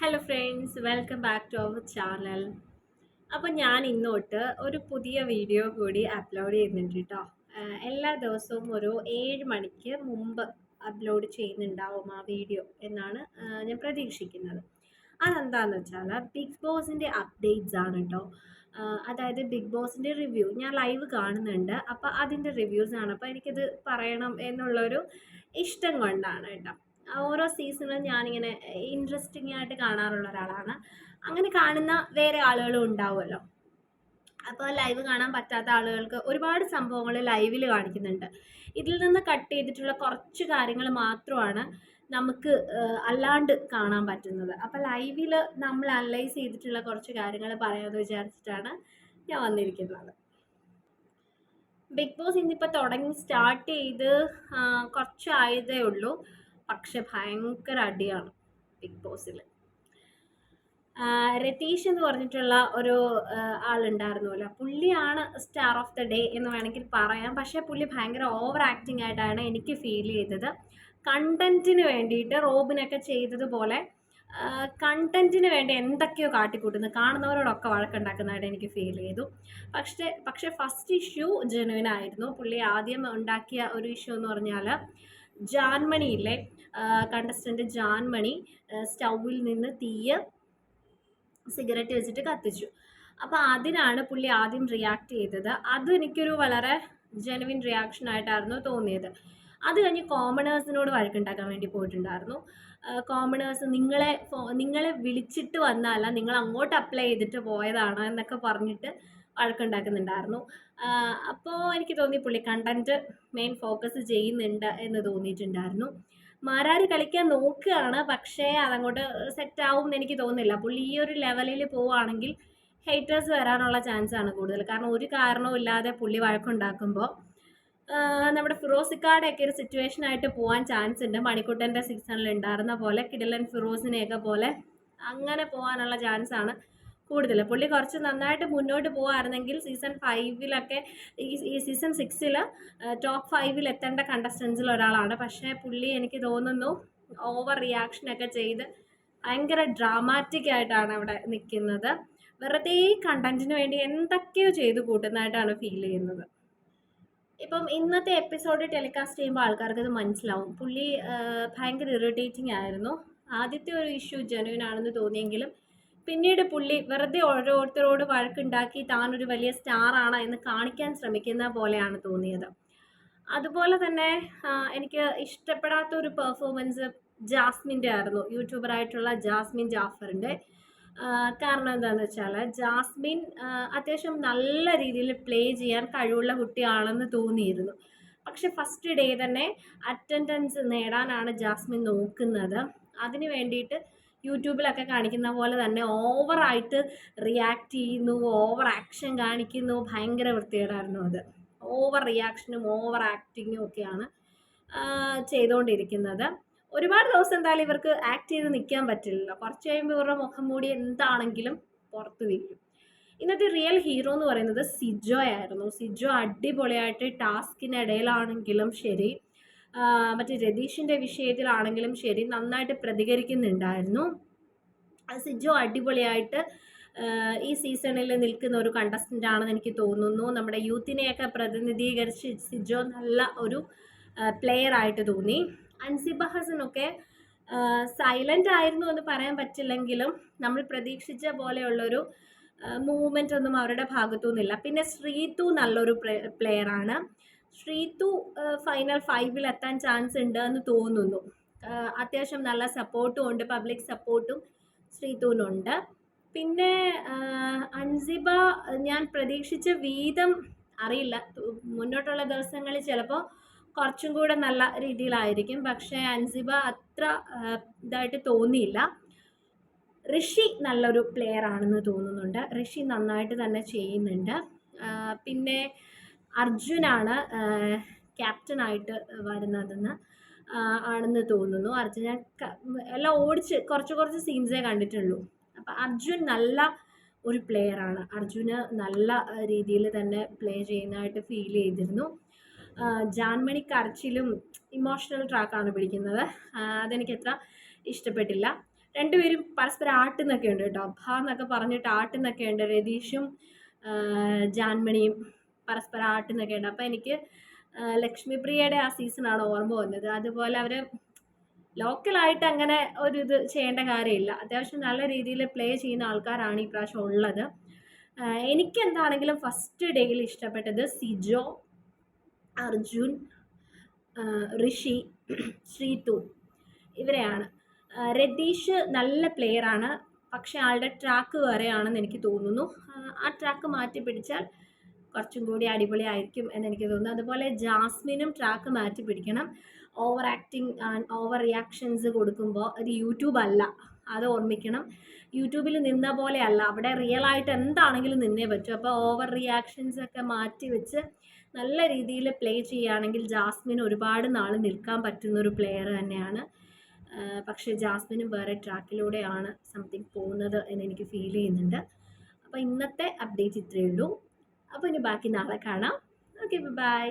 Hello friends welcome back to our channel അപ്പോൾ ഞാൻ ഇന്നോട്ട് ഒരു പുതിയ വീഡിയോ കൂടി അപ്ലോഡ് ചെയ്യുന്നുണ്ട് കേട്ടോ എല്ലാ ദിവസവും ഒരു ഏഴ് മണിക്ക് മുമ്പ് അപ്ലോഡ് ചെയ്യുന്നുണ്ടാവും ആ വീഡിയോ എന്നാണ് ഞാൻ പ്രതീക്ഷിക്കുന്നത്. അതെന്താണെന്ന് വെച്ചാൽ ബിഗ് ബോസിന്റെ അപ്ഡേറ്റ്സ് ആണ് കേട്ടോ അതായത് ബിഗ് ബോസിന്റെ റിവ്യൂ ഞാൻ ലൈവ് കാണുന്നുണ്ട്. അപ്പോൾ അതിന്റെ റിവ്യൂസാണ് അപ്പോൾ എനിക്കത് പറയണം എന്നുള്ളൊരു ഇഷ്ടം കൊണ്ടാണ് കേട്ടോ ഓരോ സീസണും ഞാനിങ്ങനെ ഇൻട്രസ്റ്റിംഗ് ആയിട്ട് കാണാറുള്ള ഒരാളാണ്. അങ്ങനെ കാണുന്ന വേറെ ആളുകളും ഉണ്ടാവുമല്ലോ. അപ്പോൾ ലൈവ് കാണാൻ പറ്റാത്ത ആളുകൾക്ക് ഒരുപാട് സംഭവങ്ങൾ ലൈവിൽ കാണിക്കുന്നുണ്ട്. ഇതിൽ നിന്ന് കട്ട് ചെയ്തിട്ടുള്ള കുറച്ച് കാര്യങ്ങൾ മാത്രമാണ് നമുക്ക് അല്ലാണ്ട് കാണാൻ പറ്റുന്നത്. അപ്പോൾ ലൈവിൽ നമ്മൾ അനലൈസ് ചെയ്തിട്ടുള്ള കുറച്ച് കാര്യങ്ങൾ പറയാമെന്ന് വിചാരിച്ചിട്ടാണ് ഞാൻ വന്നിരിക്കുന്നത്. ബിഗ് ബോസ് ഇന്നിപ്പോൾ തുടങ്ങി സ്റ്റാർട്ട് ചെയ്ത് കുറച്ചായതേ ഉള്ളൂ. പക്ഷെ ഭയങ്കര അടിയാണ് ബിഗ് ബോസിൽ രതീഷ് എന്ന് പറഞ്ഞിട്ടുള്ള ഒരു ആളുണ്ടായിരുന്നല്ലോ. പുള്ളിയാണ് സ്റ്റാർ ഓഫ് ദ ഡേ എന്ന് വേണമെങ്കിൽ പറയാം. പക്ഷേ പുള്ളി ഭയങ്കര ഓവർ ആക്ടിങ് ആയിട്ടാണ് എനിക്ക് ഫീൽ ചെയ്തത്. കണ്ടന്റിന് വേണ്ടിയിട്ട് റോബിനൊക്കെ ചെയ്തതുപോലെ കണ്ടന്റിന് വേണ്ടി എന്തൊക്കെയോ കാട്ടിക്കൂട്ടുന്നു. കാണുന്നവരോടൊക്കെ വഴക്കുണ്ടാക്കുന്നതായിട്ട് എനിക്ക് ഫീൽ ചെയ്തു. പക്ഷേ പക്ഷേ ഫസ്റ്റ് ഇഷ്യൂ ജെനുവിൻ ആയിരുന്നു. പുള്ളി ആദ്യം ഉണ്ടാക്കിയ ഒരു ഇഷ്യൂ എന്ന് പറഞ്ഞാൽ ജാൻമണിയിലെ കണ്ടസ്റ്റന്റ് ജാൻമണി സ്റ്റൗവിൽ നിന്ന് തീയ് സിഗരറ്റ് വെച്ചിട്ട് കത്തിച്ചു. അപ്പോൾ അതിനാണ് പുള്ളി ആദ്യം റിയാക്ട് ചെയ്തത്. അത് എനിക്കൊരു വളരെ ജെനുവിൻ റിയാക്ഷൻ ആയിട്ടായിരുന്നു തോന്നിയത്. അത് കഴിഞ്ഞ് കോമണേഴ്സിനോട് വഴക്കുണ്ടാക്കാൻ വേണ്ടി പോയിട്ടുണ്ടായിരുന്നു. കോമണേഴ്സ് നിങ്ങളെ നിങ്ങളെ വിളിച്ചിട്ട് വന്നല്ല നിങ്ങൾ അങ്ങോട്ട് അപ്ലൈ ചെയ്തിട്ട് പോയതാണ് എന്നൊക്കെ പറഞ്ഞിട്ട് വഴക്കുണ്ടാക്കുന്നുണ്ടായിരുന്നു. അപ്പോൾ എനിക്ക് തോന്നി പുള്ളി കണ്ടന്റ് മെയിൻ ഫോക്കസ് ചെയ്യുന്നുണ്ട് എന്ന് തോന്നിയിട്ടുണ്ടായിരുന്നു. മാരാര് കളിക്കാൻ നോക്കുകയാണ് പക്ഷേ അതങ്ങോട്ട് സെറ്റ് ആവും എന്ന് എനിക്ക് തോന്നുന്നില്ല. പുള്ളി ഈ ഒരു ലെവലിൽ പോവുകയാണെങ്കിൽ ഹേറ്റേഴ്സ് വരാനുള്ള ചാൻസ് ആണ് കൂടുതൽ. കാരണം ഒരു കാരണവും ഇല്ലാതെ പുള്ളി വഴക്കുണ്ടാക്കുമ്പോൾ നമ്മുടെ ഫിറോസിക്കാടെയൊക്കെ ഒരു സിറ്റുവേഷൻ ആയിട്ട് പോകാൻ ചാൻസ് ഉണ്ട്. മണിക്കുട്ടന്റെ സീസണിൽ ഉണ്ടായിരുന്ന പോലെ കിടിലൻ ഫിറോസിനെയൊക്കെ പോലെ അങ്ങനെ പോകാനുള്ള ചാൻസാണ് കൂടുതൽ പുള്ളി കുറച്ച് നന്നായിട്ട് മുന്നോട്ട് പോകുമായിരുന്നെങ്കിൽ സീസൺ ഫൈവിലൊക്കെ ഈ സീസൺ സിക്സിൽ ടോപ്പ് ഫൈവിൽ എത്തേണ്ട കണ്ടസ്റ്റൻസിൽ ഒരാളാണ്. പക്ഷേ പുള്ളി എനിക്ക് തോന്നുന്നു ഓവർ റിയാക്ഷനൊക്കെ ചെയ്ത് ഭയങ്കര ഡ്രാമാറ്റിക് ആയിട്ടാണ് അവിടെ നിൽക്കുന്നത് വെറുതെ ഈ കണ്ടന്റിന് വേണ്ടി എന്തൊക്കെയോ ചെയ്ത് കൂട്ടുന്നതായിട്ടാണ് ഫീൽ ചെയ്യുന്നത്. ഇപ്പം ഇന്നത്തെ എപ്പിസോഡ് ടെലികാസ്റ്റ് ചെയ്യുമ്പോൾ ആൾക്കാർക്ക് ഇത് മനസ്സിലാവും. പുള്ളി ഭയങ്കര ഇറിറ്റേറ്റിംഗ് ആയിരുന്നു. ആദ്യത്തെ ഒരു ഇഷ്യൂ ജനുവിനാണെന്ന് തോന്നിയെങ്കിലും പിന്നീട് പുള്ളി വെറുതെ ഓരോരുത്തരോട് വഴക്കുണ്ടാക്കി താനൊരു വലിയ സ്റ്റാർ ആണ് എന്ന് കാണിക്കാൻ ശ്രമിക്കുന്ന പോലെയാണ് തോന്നിയത്. അതുപോലെ തന്നെ എനിക്ക് ഇഷ്ടപ്പെടാത്ത ഒരു പെർഫോമൻസ് ജാസ്മിന്റെ ആയിരുന്നു. യൂട്യൂബറായിട്ടുള്ള ജാസ്മിൻ ജാഫറിന്റെ. കാരണം എന്താണെന്ന് വെച്ചാൽ ജാസ്മിൻ അത്യാവശ്യം നല്ല രീതിയിൽ പ്ലേ ചെയ്യാൻ കഴിവുള്ള കുട്ടിയാണെന്ന് തോന്നിയിരുന്നു. പക്ഷെ ഫസ്റ്റ് ഡേ തന്നെ അറ്റൻഡൻസ് നേടാനാണ് ജാസ്മിൻ നോക്കുന്നത്. അതിന് വേണ്ടിയിട്ട് യൂട്യൂബിലൊക്കെ കാണിക്കുന്ന പോലെ തന്നെ ഓവറായിട്ട് റിയാക്ട് ചെയ്യുന്നു ഓവർ ആക്ഷൻ കാണിക്കുന്നു. ഭയങ്കര വൃത്തികേടായിരുന്നു അത്. ഓവർ റിയാക്ഷനും ഓവർ ആക്ടിങ്ങും ഒക്കെയാണ് ചെയ്തുകൊണ്ടിരിക്കുന്നത് ഒരുപാട് ദിവസം എന്തായാലും ഇവർക്ക് ആക്ട് ചെയ്ത് നിൽക്കാൻ പറ്റില്ലല്ലോ. കുറച്ച് കഴിയുമ്പോൾ ഇവരുടെ മുഖം മൂടി എന്താണെങ്കിലും പുറത്ത് വീഴും. ഇന്നത്തെ റിയൽ ഹീറോ എന്ന് പറയുന്നത് സിജോ ആയിരുന്നു സിജോ അടിപൊളിയായിട്ട് ടാസ്കിനിടയിലാണെങ്കിലും ശരി മറ്റേ രതീഷിന്റെ വിഷയത്തിലാണെങ്കിലും ശരി നന്നായിട്ട് പ്രതികരിക്കുന്നുണ്ടായിരുന്നു. സിജോ അടിപൊളിയായിട്ട് ഈ സീസണിൽ നിൽക്കുന്ന ഒരു കണ്ടസ്റ്റന്റ് ആണെന്ന് എനിക്ക് തോന്നുന്നു. നമ്മുടെ യൂത്തിനെയൊക്കെ പ്രതിനിധീകരിച്ച് സിജോ നല്ല ഒരു പ്ലെയർ ആയിട്ട് തോന്നി. അൻസിബ ഹസനൊക്കെ സൈലന്റ് ആയിരുന്നു എന്ന് പറയാൻ പറ്റില്ലെങ്കിലും നമ്മൾ പ്രതീക്ഷിച്ച പോലെയുള്ളൊരു മൂവ്മെന്റ് ഒന്നും അവരുടെ ഭാഗത്തു നിന്നില്ല പിന്നെ ശ്രീതു നല്ലൊരു പ്ലെയർ ആണ്. ശ്രീതു ഫൈനൽ ഫൈവിൽ എത്താൻ ചാൻസ് ഉണ്ട് എന്ന് തോന്നുന്നു അത്യാവശ്യം നല്ല സപ്പോർട്ടും ഉണ്ട് പബ്ലിക് സപ്പോർട്ടും ശ്രീതുവിനുണ്ട് പിന്നെ അൻസിബ ഞാൻ പ്രതീക്ഷിച്ച വീതം അറിയില്ല. മുന്നോട്ടുള്ള ദിവസങ്ങളിൽ ചിലപ്പോൾ കുറച്ചും കൂടെ നല്ല രീതിയിലായിരിക്കും. പക്ഷേ അൻസിബ അത്ര ഇതായിട്ട് തോന്നിയില്ല. ഋഷി നല്ലൊരു പ്ലെയർ ആണെന്ന് തോന്നുന്നുണ്ട്. ഋഷി നന്നായിട്ട് തന്നെ ചെയ്യുന്നുണ്ട്. പിന്നെ അർജുനാണ് ക്യാപ്റ്റനായിട്ട് വരുന്നതെന്ന് ആണെന്ന് തോന്നുന്നു. അർജുന എല്ലാം ഓടിച്ച് കുറച്ച് കുറച്ച് സീൻസേ കണ്ടിട്ടുള്ളൂ. അപ്പം അർജുൻ നല്ല ഒരു പ്ലെയർ ആണ് അർജുന് നല്ല രീതിയിൽ തന്നെ പ്ലേ ചെയ്യുന്നതായിട്ട് ഫീൽ ചെയ്തിരുന്നു. ജാൻമണി കരച്ചിലും ഇമോഷണൽ ട്രാക്കാണ് പിടിക്കുന്നത്. അതെനിക്ക് അത്ര ഇഷ്ടപ്പെട്ടില്ല. രണ്ടുപേരും പരസ്പരം ആട്ടുന്നൊക്കെ ഉണ്ട് കേട്ടോ. ഭ എന്നൊക്കെ പറഞ്ഞിട്ട് ആട്ടുന്നൊക്കെ ഉണ്ട്. രതീഷും ജാൻമണിയും പരസ്പരം ആട്ടുന്നൊക്കെ ഉണ്ട് അപ്പോൾ എനിക്ക് ലക്ഷ്മിപ്രിയയുടെ ആ സീസണാണ് ഓർമ്മ വന്നത്. അതുപോലെ അവർ ലോക്കലായിട്ട് അങ്ങനെ ഒരു ഇത് ചെയ്യേണ്ട കാര്യമില്ല. അത്യാവശ്യം നല്ല രീതിയിൽ പ്ലേ ചെയ്യുന്ന ആൾക്കാരാണ് ഈ പ്രാവശ്യം ഉള്ളത്. എനിക്ക് എന്താണെങ്കിലും ഫസ്റ്റ് ഡേയിൽ ഇഷ്ടപ്പെട്ടത് സിജോ അർജുൻ ഋഷി ശ്രീതു ഇവരെയാണ്. രതീഷ് നല്ല പ്ലെയറാണ് പക്ഷേ ആളുടെ ട്രാക്ക് വേറെയാണെന്ന് എനിക്ക് തോന്നുന്നു. ആ ട്രാക്ക് മാറ്റി പിടിച്ചാൽ കുറച്ചും കൂടി അടിപൊളിയായിരിക്കും എന്ന് എനിക്ക് തോന്നുന്നു. അതുപോലെ ജാസ്മിനും ട്രാക്ക് മാറ്റി പിടിക്കണം. ഓവർ ആക്ടിങ് ഓവർ റിയാക്ഷൻസ് കൊടുക്കുമ്പോൾ അത് യൂട്യൂബ് അല്ല. അത് ഓർമ്മിക്കണം. യൂട്യൂബിൽ നിന്ന പോലെ അല്ല. അവിടെ റിയൽ ആയിട്ട് എന്താണെങ്കിലും നിന്നേ പറ്റൂ. അപ്പോൾ ഓവർ റിയാക്ഷൻസ് ഒക്കെ മാറ്റി വെച്ച് നല്ല രീതിയിൽ പ്ലേ ചെയ്യുകയാണെങ്കിൽ ജാസ്മിൻ ഒരുപാട് നാൾ നിൽക്കാൻ പറ്റുന്ന ഒരു പ്ലെയർ തന്നെയാണ് പക്ഷേ ജാസ്മിനും വേറെ ട്രാക്കിലൂടെയാണ് സംതിങ് പോകുന്നത് എന്ന് എനിക്ക് ഫീൽ ചെയ്യുന്നുണ്ട്. അപ്പോൾ ഇന്നത്തെ അപ്ഡേറ്റ് ഇത്രയേ ഉള്ളൂ. അപ്പോൾ ഇനി ബാക്കി നാളെ കാണാം. Okay bye